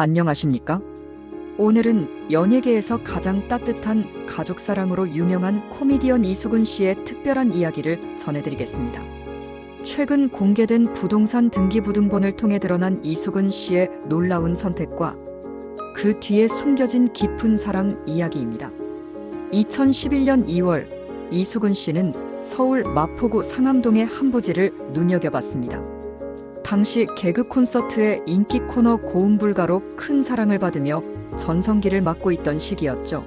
안녕하십니까? 오늘은 연예계에서 가장 따뜻한 가족 사랑으로 유명한 코미디언 이수근 씨의 특별한 이야기를 전해드리겠습니다. 최근 공개된 부동산 등기부등본을 통해 드러난 이수근 씨의 놀라운 선택과 그 뒤에 숨겨진 깊은 사랑 이야기입니다. 2011년 2월 이수근 씨는 서울 마포구 상암동의 한 부지를 눈여겨봤습니다. 당시 개그 콘서트의 인기 코너 고음 불가로 큰 사랑을 받으며 전성기를 맞고 있던 시기였죠.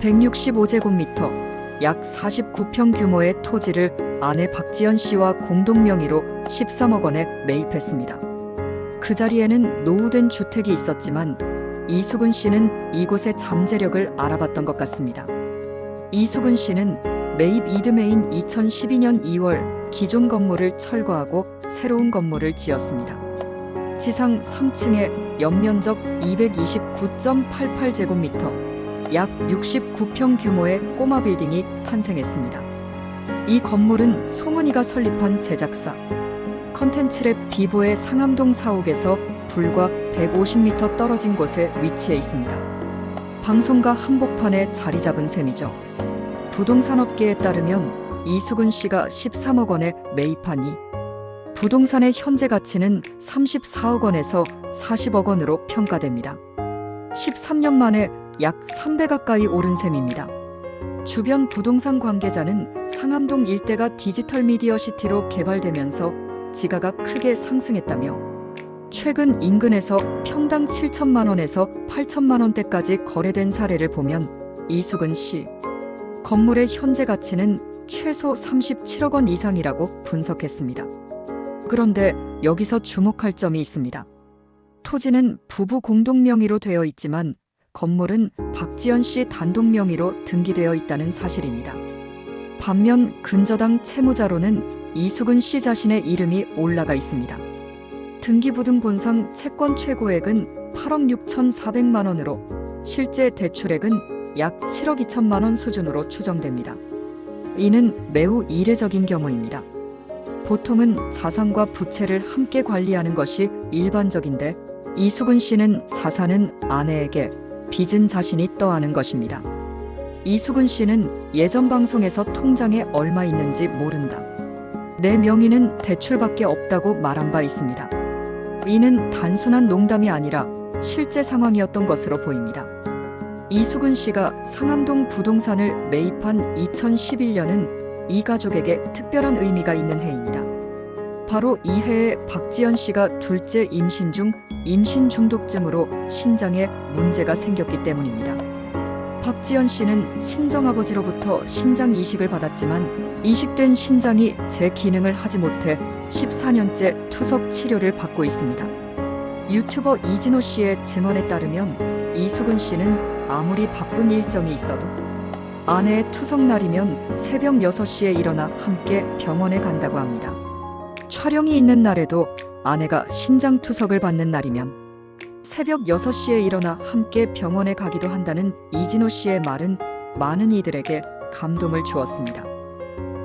165제곱미터, 약 49평 규모의 토지를 아내 박지연 씨와 공동 명의로 13억 원에 매입했습니다. 그 자리에는 노후된 주택이 있었지만 이수근 씨는 이곳의 잠재력을 알아봤던 것 같습니다. 이수근 씨는 매입 이듬해인 2012년 2월 기존 건물을 철거하고 새로운 건물을 지었습니다. 지상 3층에 연면적 229.88제곱미터, 약 69평 규모의 꼬마 빌딩이 탄생했습니다. 이 건물은 송은이가 설립한 제작사 컨텐츠랩 비보의 상암동 사옥에서 불과 150m 떨어진 곳에 위치해 있습니다. 방송가 한복판에 자리 잡은 셈이죠. 부동산업계에 따르면 이수근 씨가 13억 원에 매입하니 부동산의 현재 가치는 34억 원에서 40억 원으로 평가됩니다. 13년 만에 약 3배 가까이 오른 셈입니다. 주변 부동산 관계자는 상암동 일대가 디지털 미디어 시티로 개발되면서 지가가 크게 상승했다며 최근 인근에서 평당 7천만 원에서 8천만 원대까지 거래된 사례를 보면 이수근 씨 건물의 현재 가치는 최소 37억 원 이상이라고 분석했습니다. 그런데 여기서 주목할 점이 있습니다. 토지는 부부 공동 명의로 되어 있지만 건물은 박지연 씨 단독 명의로 등기되어 있다는 사실입니다. 반면 근저당 채무자로는 이수근 씨 자신의 이름이 올라가 있습니다. 등기부등 본상 채권 최고액은 8억 6천4백만 원으로 실제 대출액은 약 7억 2천만 원 수준으로 추정됩니다. 이는 매우 이례적인 경우입니다. 보통은 자산과 부채를 함께 관리하는 것이 일반적인데 이수근 씨는 자산은 아내에게 빚은 자신이 떠안은 것입니다. 이수근 씨는 예전 방송에서 통장에 얼마 있는지 모른다. 내 명의는 대출밖에 없다고 말한 바 있습니다. 이는 단순한 농담이 아니라 실제 상황이었던 것으로 보입니다. 이수근 씨가 상암동 부동산을 매입한 2011년은 이 가족에게 특별한 의미가 있는 해입니다. 바로 이 해에 박지연 씨가 둘째 임신 중 임신 중독증으로 신장에 문제가 생겼기 때문입니다. 박지연 씨는 친정아버지로부터 신장 이식을 받았지만 이식된 신장이 제 기능을 하지 못해 14년째 투석 치료를 받고 있습니다. 유튜버 이진호 씨의 증언에 따르면 이수근 씨는 아무리 바쁜 일정이 있어도 아내의 투석 날이면 새벽 6시에 일어나 함께 병원에 간다고 합니다. 촬영이 있는 날에도 아내가 신장 투석을 받는 날이면 새벽 6시에 일어나 함께 병원에 가기도 한다는 이진호 씨의 말은 많은 이들에게 감동을 주었습니다.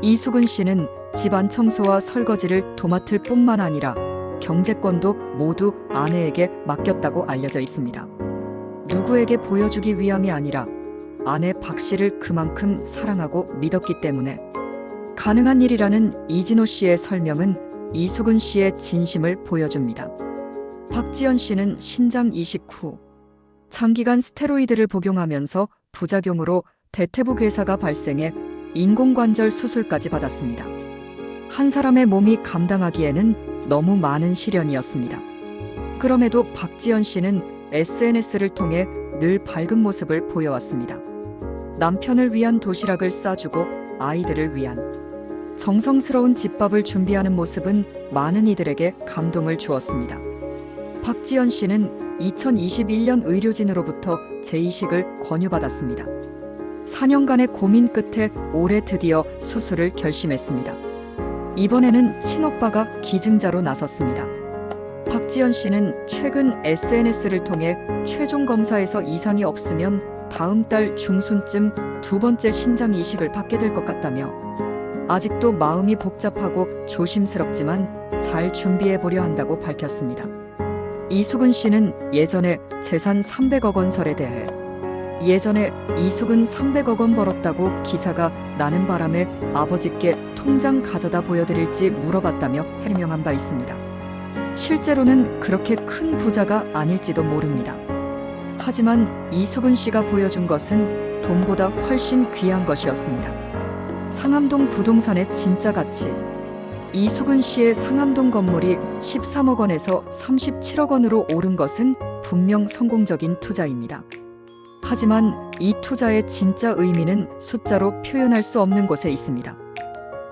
이수근 씨는 집안 청소와 설거지를 도맡을 뿐만 아니라 경제권도 모두 아내에게 맡겼다고 알려져 있습니다. 누구에게 보여주기 위함이 아니라 아내 박 씨를 그만큼 사랑하고 믿었기 때문에 가능한 일이라는 이진호 씨의 설명은 이수근 씨의 진심을 보여줍니다. 박지연 씨는 신장 이식 후 장기간 스테로이드를 복용하면서 부작용으로 대퇴부 괴사가 발생해 인공관절 수술까지 받았습니다. 한 사람의 몸이 감당하기에는 너무 많은 시련이었습니다. 그럼에도 박지연 씨는 SNS를 통해 늘 밝은 모습을 보여왔습니다. 남편을 위한 도시락을 싸주고 아이들을 위한 정성스러운 집밥을 준비하는 모습은 많은 이들에게 감동을 주었습니다. 박지연 씨는 2021년 의료진으로부터 재이식을 권유받았습니다. 4년간의 고민 끝에 올해 드디어 수술을 결심했습니다. 이번에는 친오빠가 기증자로 나섰습니다. 박지연 씨는 최근 SNS를 통해 최종 검사에서 이상이 없으면 다음 달 중순쯤 두 번째 신장 이식을 받게 될 것 같다며 아직도 마음이 복잡하고 조심스럽지만 잘 준비해 보려 한다고 밝혔습니다. 이수근 씨는 예전에 재산 300억 원설에 대해 예전에 이수근 300억 원 벌었다고 기사가 나는 바람에 아버지께 통장 가져다 보여드릴지 물어봤다며 해명한 바 있습니다. 실제로는 그렇게 큰 부자가 아닐지도 모릅니다. 하지만 이수근 씨가 보여준 것은 돈보다 훨씬 귀한 것이었습니다. 상암동 부동산의 진짜 가치. 이수근 씨의 상암동 건물이 13억 원에서 37억 원으로 오른 것은 분명 성공적인 투자입니다. 하지만 이 투자의 진짜 의미는 숫자로 표현할 수 없는 곳에 있습니다.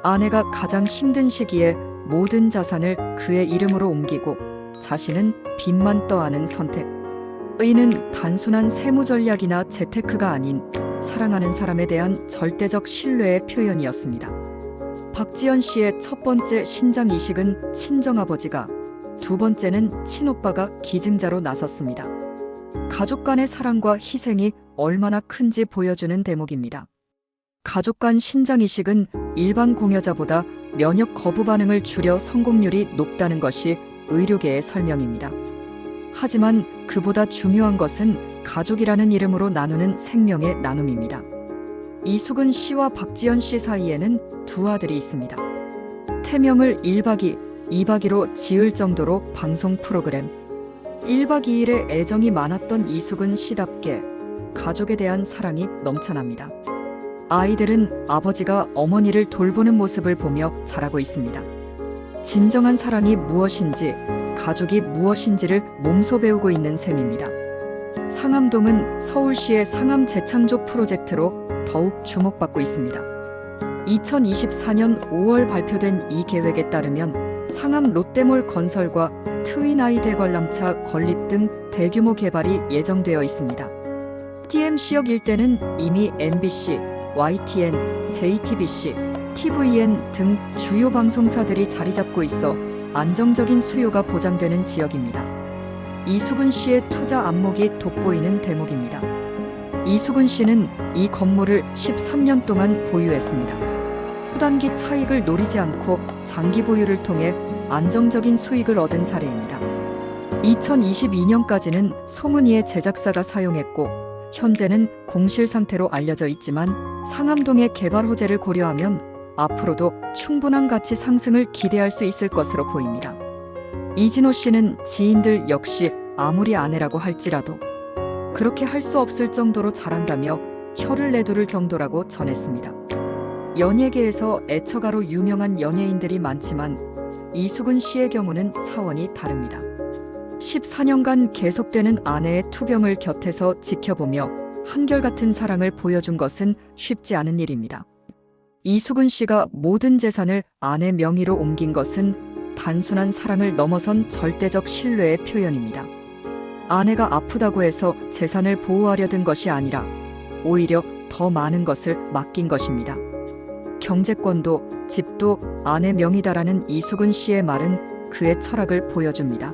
아내가 가장 힘든 시기에 모든 자산을 그의 이름으로 옮기고 자신은 빚만 떠안은 선택. 의는 단순한 세무 전략이나 재테크가 아닌 사랑하는 사람에 대한 절대적 신뢰의 표현이었습니다. 박지연 씨의 첫 번째 신장 이식은 친정아버지가, 두 번째는 친오빠가 기증자로 나섰습니다. 가족 간의 사랑과 희생이 얼마나 큰지 보여주는 대목입니다. 가족 간 신장 이식은 일반 공여자보다 면역 거부 반응을 줄여 성공률이 높다는 것이 의료계의 설명입니다. 하지만 그보다 중요한 것은 가족이라는 이름으로 나누는 생명의 나눔입니다. 이수근 씨와 박지연 씨 사이에는 두 아들이 있습니다. 태명을 1박 2, 2박 2로 지을 정도로 방송 프로그램 1박 2일에 애정이 많았던 이수근 씨답게 가족에 대한 사랑이 넘쳐납니다. 아이들은 아버지가 어머니를 돌보는 모습을 보며 자라고 있습니다. 진정한 사랑이 무엇인지, 가족이 무엇인지를 몸소 배우고 있는 셈입니다. 상암동은 서울시의 상암 재창조 프로젝트로 더욱 주목받고 있습니다. 2024년 5월 발표된 이 계획에 따르면 상암 롯데몰 건설과 트윈아이 대관람차 건립 등 대규모 개발이 예정되어 있습니다. TMC역 일대는 이미 MBC, YTN, JTBC, TVN 등 주요 방송사들이 자리 잡고 있어 안정적인 수요가 보장되는 지역입니다. 이수근 씨의 투자 안목이 돋보이는 대목입니다. 이수근 씨는 이 건물을 13년 동안 보유했습니다. 후단기 차익을 노리지 않고 장기 보유를 통해 안정적인 수익을 얻은 사례입니다. 2022년까지는 송은이의 제작사가 사용했고 현재는 공실 상태로 알려져 있지만 상암동의 개발 호재를 고려하면 앞으로도 충분한 가치 상승을 기대할 수 있을 것으로 보입니다. 이진호 씨는 지인들 역시 아무리 아내라고 할지라도 그렇게 할 수 없을 정도로 잘한다며 혀를 내두를 정도라고 전했습니다. 연예계에서 애처가로 유명한 연예인들이 많지만 이수근 씨의 경우는 차원이 다릅니다. 14년간 계속되는 아내의 투병을 곁에서 지켜보며 한결같은 사랑을 보여준 것은 쉽지 않은 일입니다. 이수근 씨가 모든 재산을 아내 명의로 옮긴 것은 단순한 사랑을 넘어선 절대적 신뢰의 표현입니다. 아내가 아프다고 해서 재산을 보호하려 든 것이 아니라 오히려 더 많은 것을 맡긴 것입니다. 경제권도 집도 아내 명의다라는 이수근 씨의 말은 그의 철학을 보여줍니다.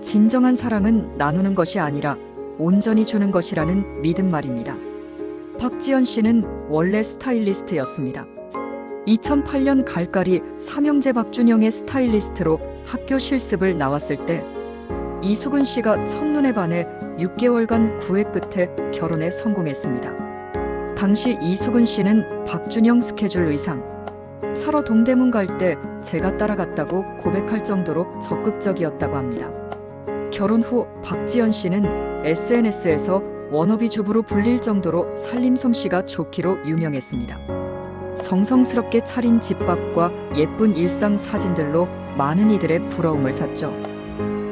진정한 사랑은 나누는 것이 아니라 온전히 주는 것이라는 믿음 말입니다. 박지연 씨는 원래 스타일리스트였습니다. 2008년 갈갈이 삼형제 박준영의 스타일리스트로 학교 실습을 나왔을 때 이수근 씨가 첫눈에 반해 6개월간 구애 끝에 결혼에 성공했습니다. 당시 이수근 씨는 박준영 스케줄 의상, 서로 동대문 갈 때 제가 따라갔다고 고백할 정도로 적극적이었다고 합니다. 결혼 후 박지연 씨는 SNS에서 워너비 주부로 불릴 정도로 살림 솜씨가 좋기로 유명했습니다. 정성스럽게 차린 집밥과 예쁜 일상 사진들로 많은 이들의 부러움을 샀죠.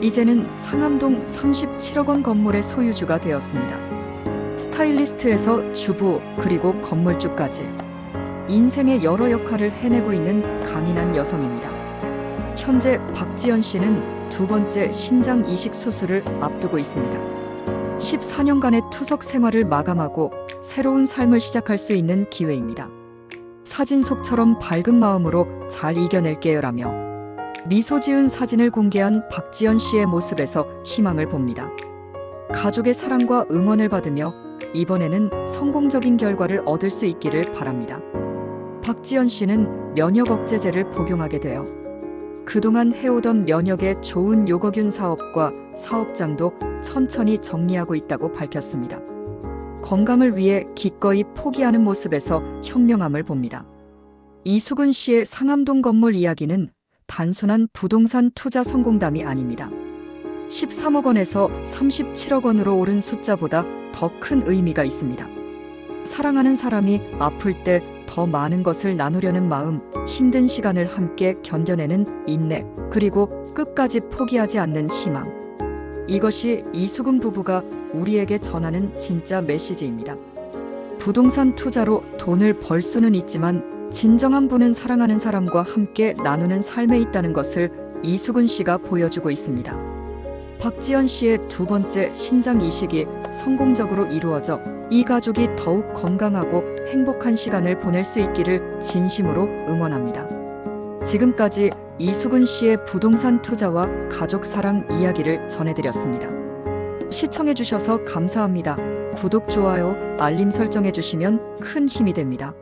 이제는 상암동 37억 원 건물의 소유주가 되었습니다. 스타일리스트에서 주부 그리고 건물주까지 인생의 여러 역할을 해내고 있는 강인한 여성입니다. 현재 박지연 씨는 두 번째 신장 이식 수술을 앞두고 있습니다. 14년간의 투석 생활을 마감하고 새로운 삶을 시작할 수 있는 기회입니다. 사진 속처럼 밝은 마음으로 잘 이겨낼게요라며 미소 지은 사진을 공개한 박지연 씨의 모습에서 희망을 봅니다. 가족의 사랑과 응원을 받으며 이번에는 성공적인 결과를 얻을 수 있기를 바랍니다. 박지연 씨는 면역 억제제를 복용하게 되어 그동안 해오던 면역의 좋은 요거균 사업과 사업장도 천천히 정리하고 있다고 밝혔습니다. 건강을 위해 기꺼이 포기하는 모습에서 현명함을 봅니다. 이수근 씨의 상암동 건물 이야기는 단순한 부동산 투자 성공담이 아닙니다. 13억 원에서 37억 원으로 오른 숫자보다 더 큰 의미가 있습니다. 사랑하는 사람이 아플 때 더 많은 것을 나누려는 마음, 힘든 시간을 함께 견뎌내는 인내, 그리고 끝까지 포기하지 않는 희망. 이것이 이수근 부부가 우리에게 전하는 진짜 메시지입니다. 부동산 투자로 돈을 벌 수는 있지만 진정한 분은 사랑하는 사람과 함께 나누는 삶에 있다는 것을 이수근 씨가 보여주고 있습니다. 박지연 씨의 두 번째 신장 이식이 성공적으로 이루어져 이 가족이 더욱 건강하고 행복한 시간을 보낼 수 있기를 진심으로 응원합니다. 지금까지 이수근 씨의 부동산 투자와 가족 사랑 이야기를 전해드렸습니다. 시청해주셔서 감사합니다. 구독, 좋아요, 알림 설정해주시면 큰 힘이 됩니다.